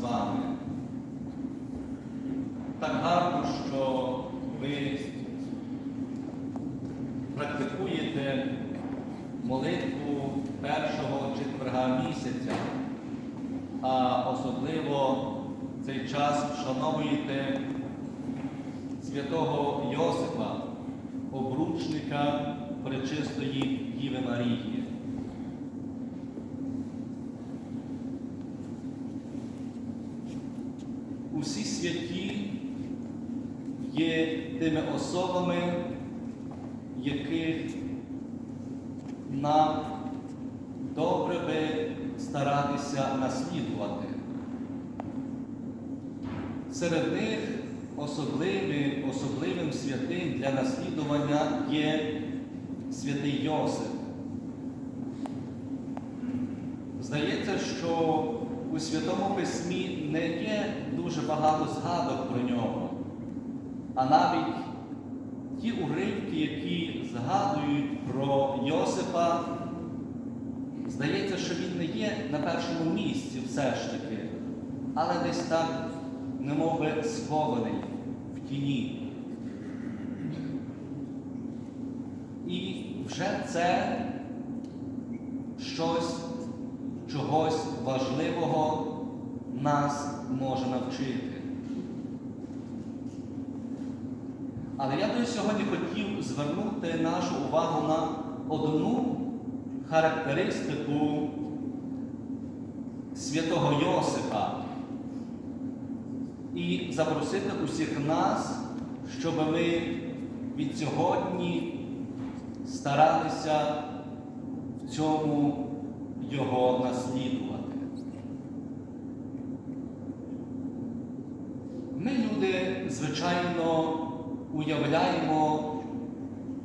вами. Так гарно, що ви практикуєте молитву першого четверга місяця, а особливо цей час вшановуєте святого Йосипа, обручника Пречистої Діви Марії. Усі святі є тими особами, яких нам добре би старатися наслідувати. Серед них особливим, особливим святим для наслідування є святий Йосип. Здається, що у Святому Письмі не є дуже багато згадок про нього, а навіть ті уривки, які згадують про Йосипа, здається, що він не є на першому місці все ж таки, але десь так, немов би схований в тіні. І вже це щось чогось важливого нас може навчити. Але я би сьогодні хотів звернути нашу увагу на одну характеристику святого Йосипа і запросити усіх нас, щоб ми від сьогодні старалися в цьому його наслідувати. Ми, люди, звичайно, уявляємо,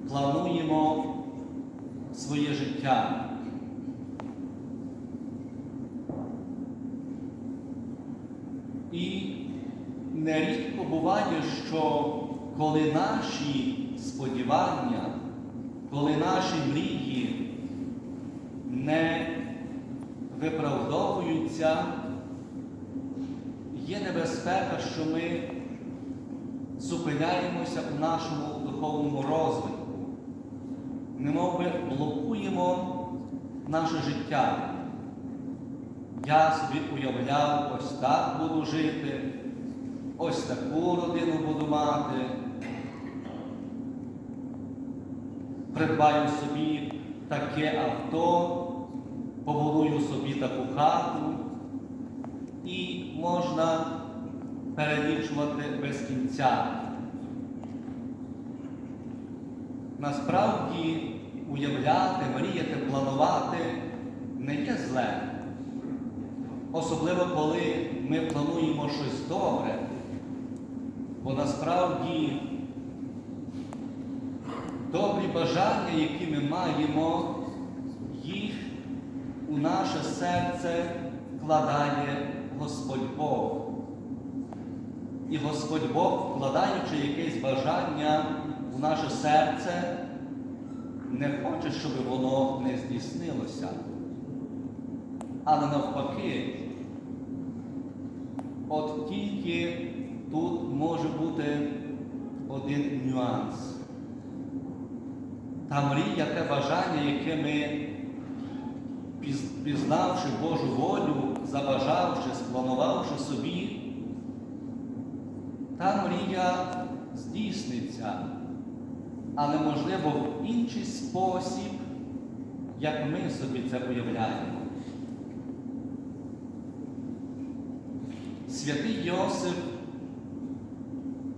плануємо своє життя. І нерідко буває, що коли наші сподівання, коли наші мрії не виправдовуються, є небезпека, що ми зупиняємося у нашому духовному розвитку, немов би блокуємо наше життя. Я собі уявляв, ось так буду жити, ось таку родину буду мати. Придбаю собі таке авто, побудую собі таку хату, і можна перелічувати без кінця. Насправді уявляти, мріяти, планувати не є зле. Особливо, коли ми плануємо щось добре, бо насправді добрі бажання, які ми маємо, у наше серце вкладає Господь Бог. І Господь Бог, вкладаючи якесь бажання у наше серце, не хоче, щоб воно не здійснилося. Але навпаки, от тільки тут може бути один нюанс. Та мрія, те бажання, яке ми, пізнавши Божу волю, забажавши, спланувавши собі, та мрія здійсниться, але, можливо, в інший спосіб, як ми собі це уявляємо. Святий Йосип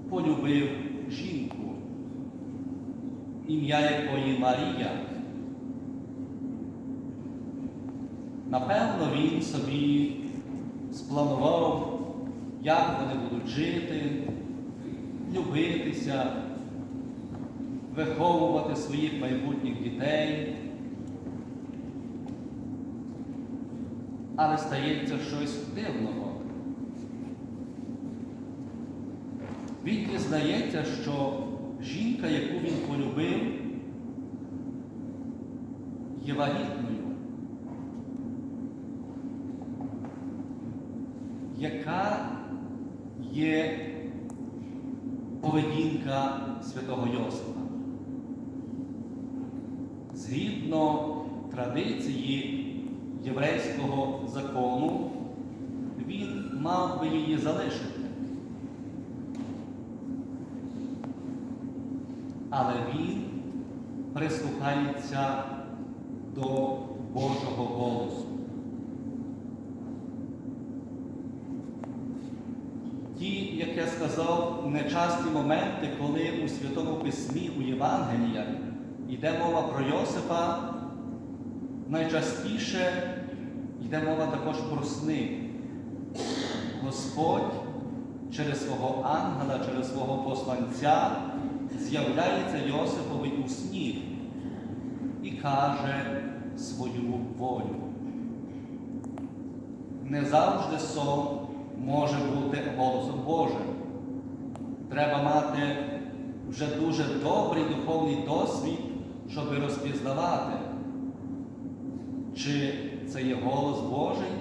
полюбив жінку, ім'я якої Марія. Напевно, він собі спланував, як вони будуть жити, любитися, виховувати своїх майбутніх дітей. Але стається щось дивного. Він дізнається, що жінка, яку він полюбив, є вагітною. яка є поведінка святого Йосифа. Згідно традиції єврейського закону, він мав би її залишити. Але він прислухається до Божого голосу. Ті, як я сказав, нечасті моменти, коли у Святому Письмі, у Євангеліях йде мова про Йосифа, найчастіше йде мова також про сни. Господь через свого ангела, через свого посланця з'являється Йосифові у сні і каже свою волю. Не завжди сон може бути голосом Божим. Треба мати вже дуже добрий духовний досвід, щоб розпізнавати, чи це є голос Божий,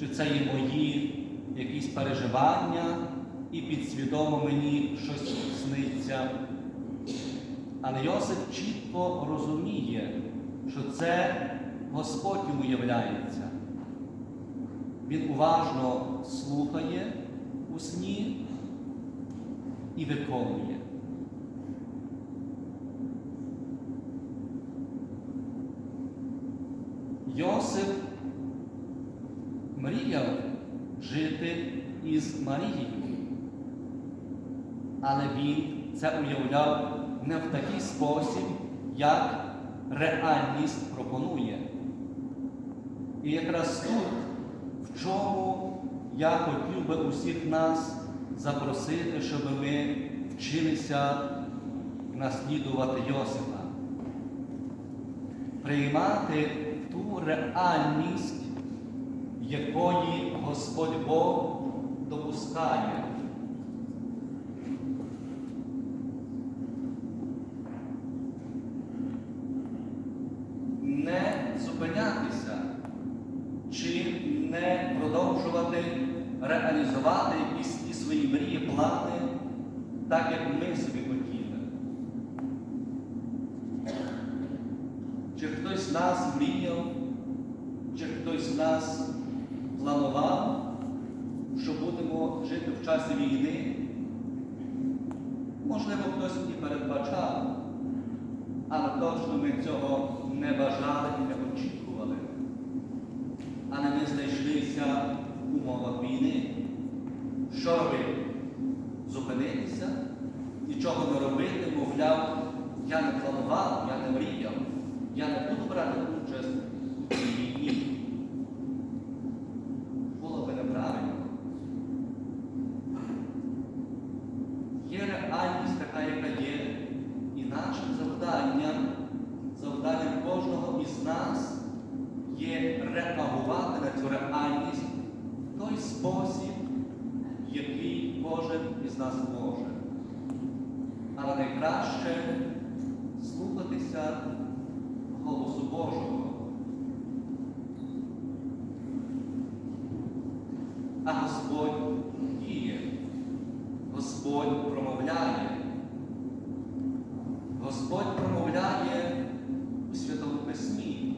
чи це є мої якісь переживання, і підсвідомо мені щось сниться. Але Йосип чітко розуміє, що це Господь йому являється. Він уважно слухає у сні і виконує. Йосип мріяв жити із Марією, але він це уявляв не в такий спосіб, як реальність пропонує. І якраз тут, чому я хотів би усіх нас запросити, щоб ми вчилися наслідувати Йосифа, приймати ту реальність, якої Господь Бог допускає. Не зупинятися чи не продовжувати реалізувати якісь ті свої мрії, плани, так як ми собі хотіли. Чи хтось з нас мріяв, чи хтось з нас планував, що будемо жити в часі війни? Можливо, хтось і передбачав, але точно ми цього не бажали і не очікували. Але ми знайшлися в умовах війни. Що робити? Зупинитися, нічого не робити, мовляв, я не планував, я не мріяв, я не буду брати участь у цій війні. Було би неправильно. Є реальність така, яка є, і нашим завданням, завданням кожного із нас є реагувати на цю реальність в той спосіб, який кожен із нас може. Але найкраще слухатися голосу Божого. А Господь діє, Господь промовляє. Господь промовляє у Святому Письмі,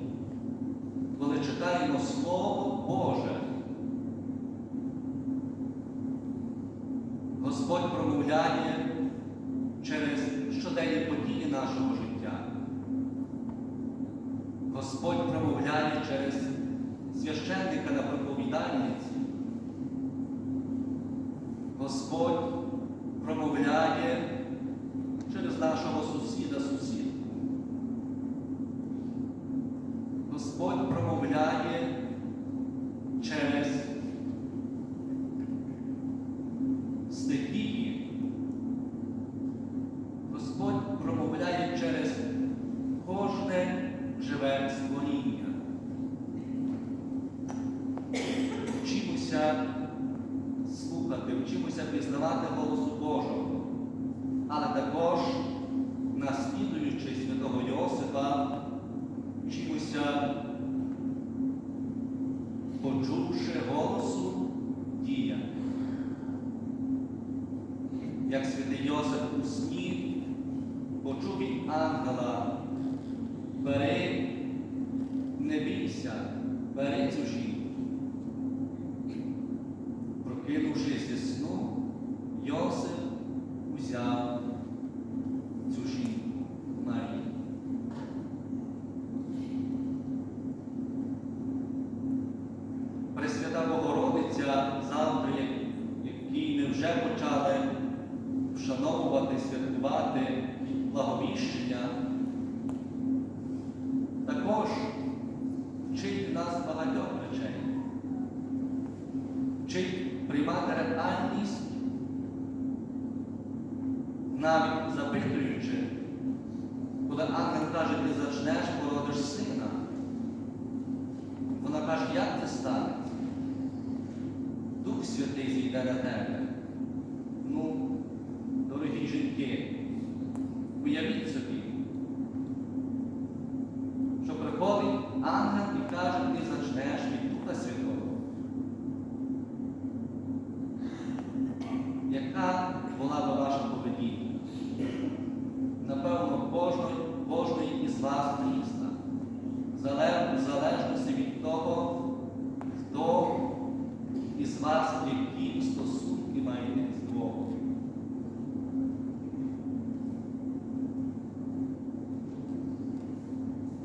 коли читаємо Слово Боже. Господь промовляє через щоденні події нашого життя. Господь промовляє через священника на проповідальниці. Господь alam kalam. Baik लगातार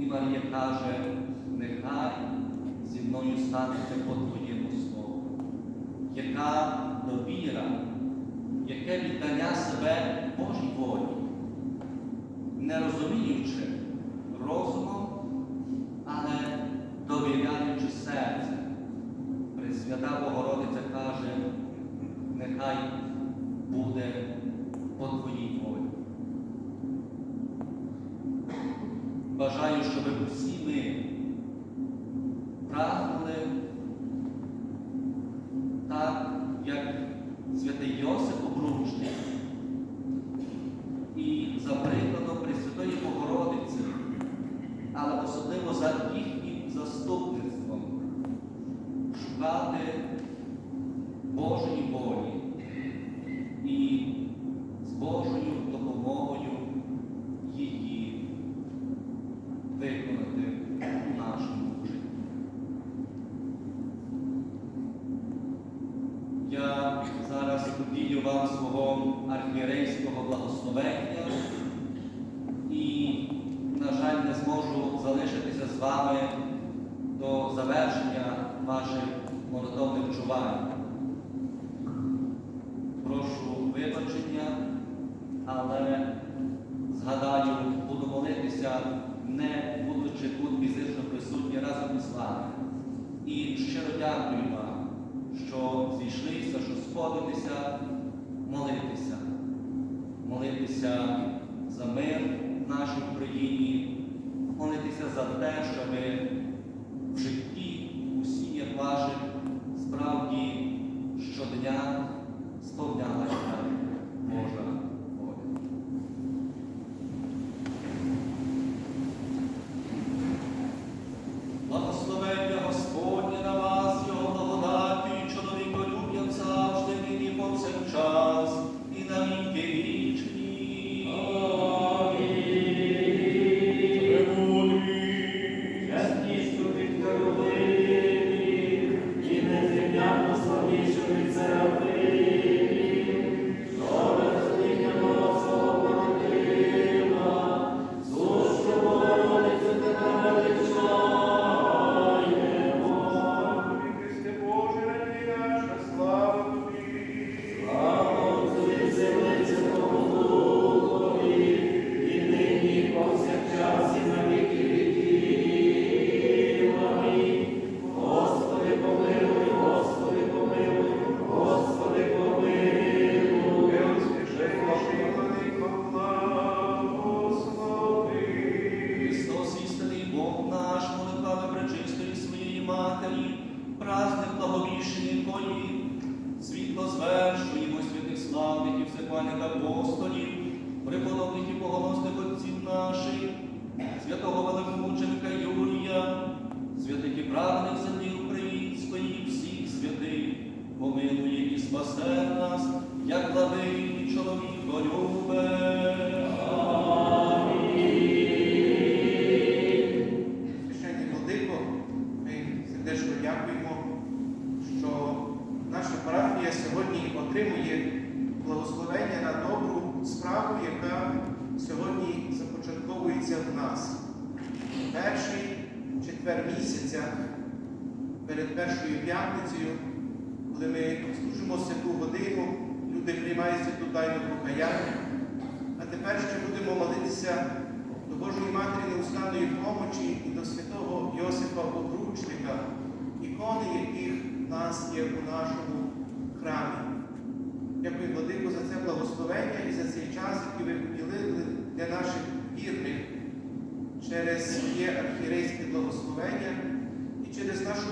Марія каже, нехай зі мною станеться по Твоєму слову, яка довіра, яке віддання себе Божій волі. Бажаю, щоб усі ми прагнули Молитися, не будучи тут фізично присутні разом із вами. І щиро дякую вам, що зійшлися, що сходитеся, молитися, молитися за мир в нашій Україні, молитися за те, що ми. П'ятницею, коли ми служимо святу годину, люди приймають святу тайну покаяння. А тепер ще будемо молитися до Божої Матері неустанної помочі і до святого Йосифа Обручника, ікони, яких в нас є у нашому храмі. Дякую, Владико, за це благословення і за цей час, який ви поділили для наших вірних через своє архірейське благословення і через нашу